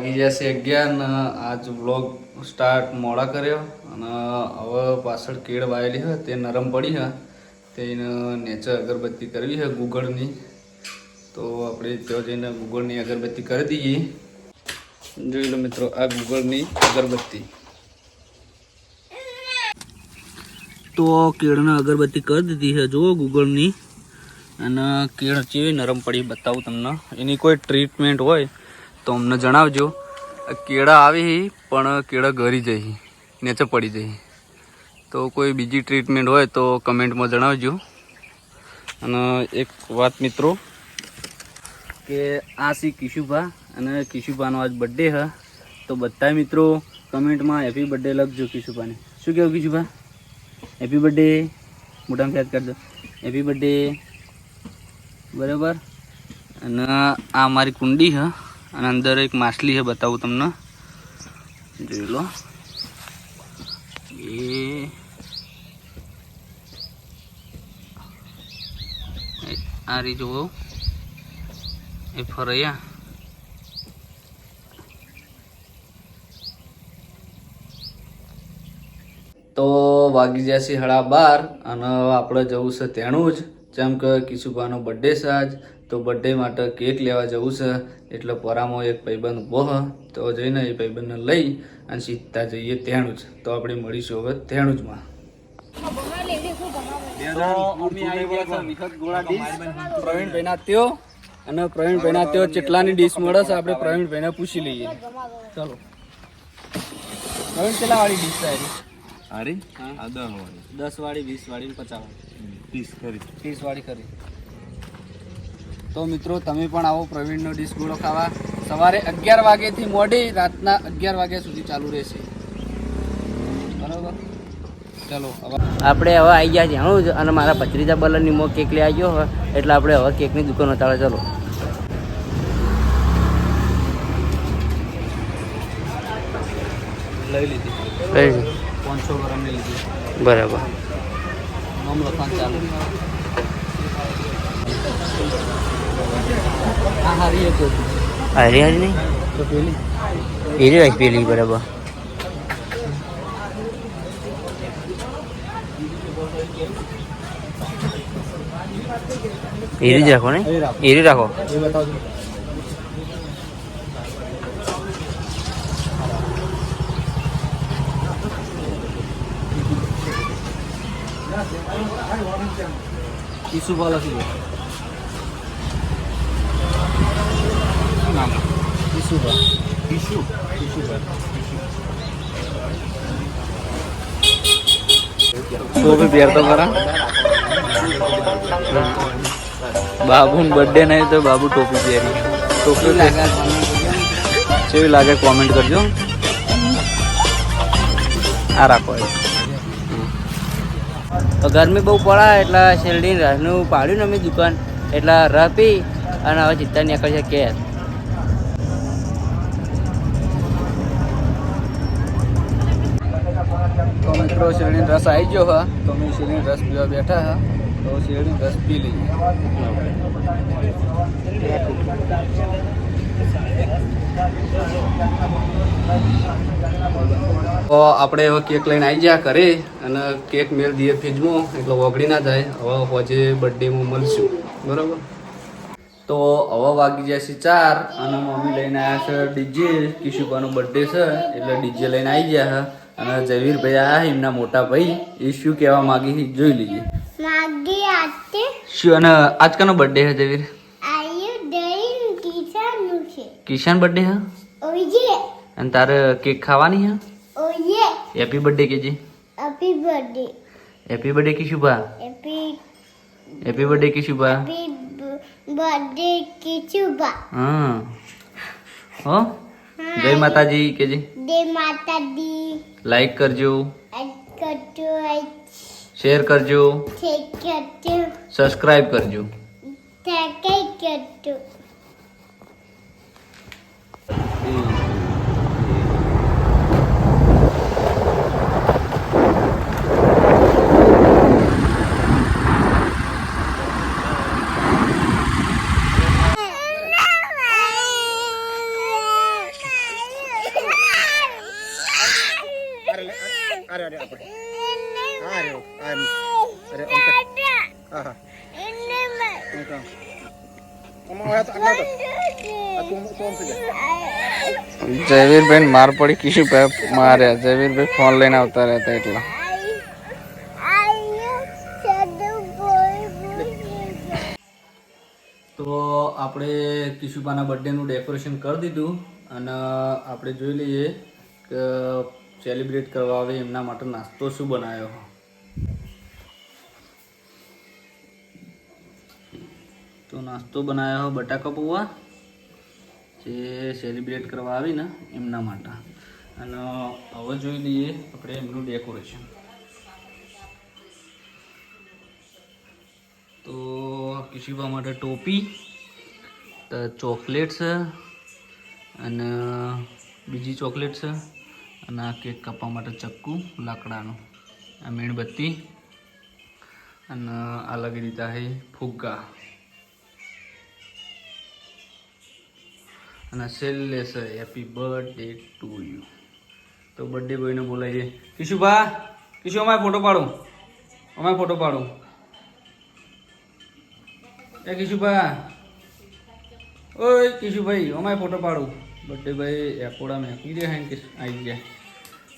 વાગી જશે અગિયાર ને આજ વ્લોગ સ્ટાર્ટ મોડા કર્યો અને હવે પાછળ કેળ વાયેલી હોય તે નરમ પડી છે તેને નેચર અગરબત્તી કરવી છે ગુગળની. તો આપણે ત્યાં જઈને ગુગળની અગરબત્તી કરી દઈએ. જોઈ લો મિત્રો, આ ગુગળની અગરબત્તી. તો કેળને અગરબત્તી કરી દીધી છે. જુઓ ગુગળની. અને કેળ ચેવી નરમ પડી બતાવું તમને. એની કોઈ ટ્રીટમેન્ટ હોય તો અમને જણાવજો કેળા આવી પણ કેળા ગરી જઈ નીચે પડી જઈ તો કોઈ બીજી ટ્રીટમેન્ટ હોય તો કમેન્ટમાં જણાવજો. અને એક વાત મિત્રો, કે આ સી કિશુભા અને કિશુભાનો આજ બર્થડે હ. તો બધા મિત્રો કમેન્ટમાં હેપી બર્થડે લખજો કિશુભાને. શું કહેવું કિશુભા? હેપી બર્થડે મોટામાં યાદ કરજો. હેપી બર્થડે બરાબર? અને આ મારી કુંડી છે અને અંદર એક માછલી છે, બતાવું તમને. જોઈ લો. એ. આ રી જુઓ. એ ફરૈયા. તો વાગી જશે હળા બાર, અને આપણે જવું છે તેણું જ. જેમ કે કિશુભાનો બર્થડે છે આજ. તો બર્થડે માટે કેક લેવા જવું છે. એટલે પરામો એક ભાઈબંધ ઊભો હ તો જઈને એ ભાઈબંધને લઈ અને સીધા જઈએ તેણું જ તો આપણે મળીશું હવે તેણું જમાં પ્રવીણભાઈના ત્યો અને પ્રવીણભાઈના ત્યો કેટલાની ડીશ મળે છે આપણે પ્રવીણભાઈને પૂછી લઈએ. ચલો. પ્રવીણ કેટલા વાળી ડીશ થાય અરે દસ વાળી દસ વાળી વીસ વાળી પચાસ વાળી પીસ કરી ત્રીસ વાળી કરી તો મિત્રો તમે પણ આવો પ્રવીણનો ડીશ ગોળો ખાવા. સવારે અગિયાર વાગ્યાથી મોડી રાતના અગિયાર વાગ્યા સુધી ચાલુ રહેશે. બરાબર? ચલો આપણે હવે આવી ગયા છીએ હું અને મારા ભત્રીજા બલનની મો કેક લઈ આવ્યો હોય એટલે આપણે હવે કેકની દુકાન ચાલે ચલો. લઈ લીધી. પાંચસો ગ્રામની લીધી. બરાબર. નામ લખવાનું ચાલુ. હારી એક હતી. હારી હારી નહીં તો પેલી એ જ પેલી બરાબર એરી જ રાખો ને એ રાખો. એરી રાખો એ બતાવજો ઈસુ શું નામ ઈસુભા ઈસુ ઈસુભા ટોપી પહેરતો ખરા? બાબુ બર્થડે નહીં તો બાબુ ટોપી પહેરી. ટોપી કેવી લાગે કોમેન્ટ કરજો. આ રાખો ગરમી બહુ પડા એટલે શેરડી રસનું પાડ્યું ને અમે દુકાન. એટલે રહ પી અને હવે ચિત્તા નીકળ છે કે તો મિત્રો શેરડી રસ આવી ગયો હા. તો અમે શેરડી રસ પીવા બેઠા હા. તો શેરડી રસ પી લઈએ. તો આપણે હવે કેક લઈને આવી ગયા ઘરે અને કેક મેળ દઈએ ફ્રીજમાં, એટલે ઓગળી ના જાય. હવે હોજે બર્થડેમાં મળશું. બરાબર? તો હવે વાગી છે ચાર અને મમ્મી લઈને આવ્યા છે ડીજે. કિશુભાનો બર્થડે છે એટલે ડીજે લઈને આવી ગયા છે. અને જયવીરભાઈ આવ્યા આયા એમના મોટા ભાઈ. એ શું કહેવા માગી છે જોઈ લીધી માગી શું અને આજ કાનો બર્થડે છે જયવીર કિશાન બર્થડે હે ઓયે. અને તારે કેક ખાવાની હે ઓયે. Happy birthday KG happy birthday happy birthday Kishubha. Happy happy birthday Kishubha. Happy birthday Kichuba હા? હો. જય માતાજી કેજે દે માતા દી લાઈક કરજો. કટુ શેર કરજો. છે કરજો. સબસ્ક્રાઇબ કરજો. જયવીરભાઈ માર પડી કિશુ માર્યા જયવીરભાઈ ફોન લઈને આવતા રહેતા એટલા. તો આપણે કિશુબાના બર્થડેનું ડેકોરેશન કરી દીધું અને આપણે જોઈ લઈએ કે સેલિબ્રેટ કરવા આવે એમના માટે નાસ્તો શું બનાવ્યો? તો નાસ્તો બનાવ્યો બટાકા પૌવા, જે સેલિબ્રેટ કરવા આવી ને એમના માટે. અને હવે જોઈ લઈએ આપણે એમનું ડેકોરેશન તો કિશિબા માટે ટોપી ચોકલેટ છે, અને બીજી ચોકલેટ છે. અને આ કેક કાપવા માટે ચક્કુ, લાકડાનું. આ મીણબત્તી અને આ લગી દીધા છે ફુગ્ગા. અને છેલ્લે છે હેપી બર્થડે ટુ યુ તો બર્થડે બોયને બોલાવીએ કિશુભા, કિશુ, અમારે ફોટો પાડું. અમારે ફોટો પાડું. એ કિશુભા. ઓય, કિશુભાઈ, અમારે ફોટો પાડું. બર્થડે ભાઈ એપોડા મેકી દે હેન કે આવી ગયા.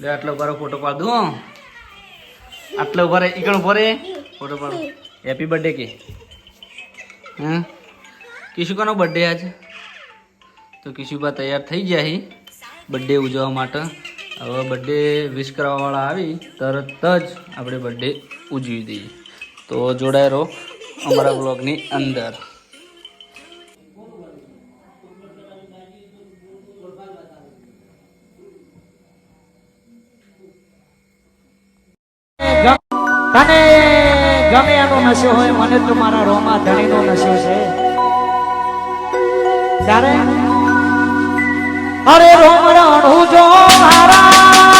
લે, આટલો બારો ફોટો પાડ દઉં. આટલો ભરે ઈકણ ભરે ફોટો પાડું. હેપી બર્થડે કે. હા? કિશુ કોનો બર્થડે આજે? તો કિશુબા તૈયાર થઈ ગયા હી. બર્થડે ઉજવવા માટે. હવે બર્થડે વિશ કરવાવાળા આવી. તરત જ આપણે બર્થડે ઉજવી દઈએ. તો જોડાય રહો અમારા બ્લોગની અંદર. ગમે એનો નશો હોય, મને તો મારા રોમા ધણીનો નશો છે. ત્યારે અરે રોમ રણું જો મારા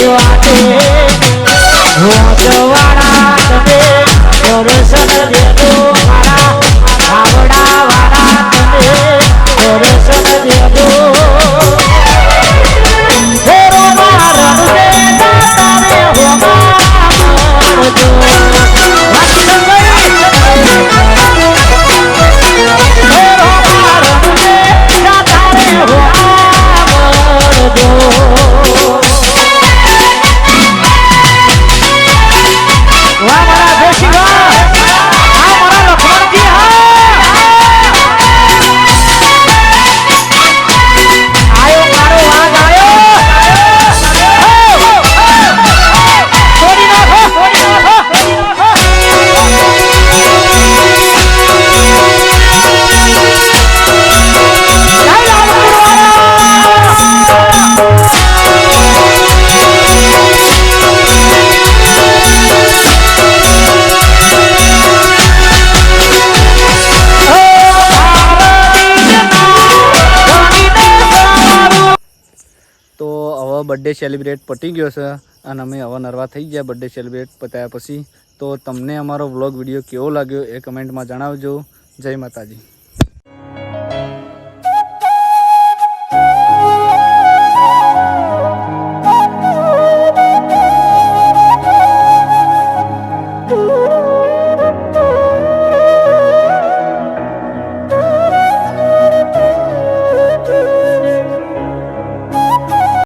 you are doing birthday celebrate પતી ગયો છે અને અમે હવે થઈ ગયા બર્થડે સેલિબ્રેટ પતાયા પછી. તો તમને અમારો વ્લોગ વીડિયો કેવો લાગ્યો એ કમેન્ટમાં જણાવજો. જય માતાજી.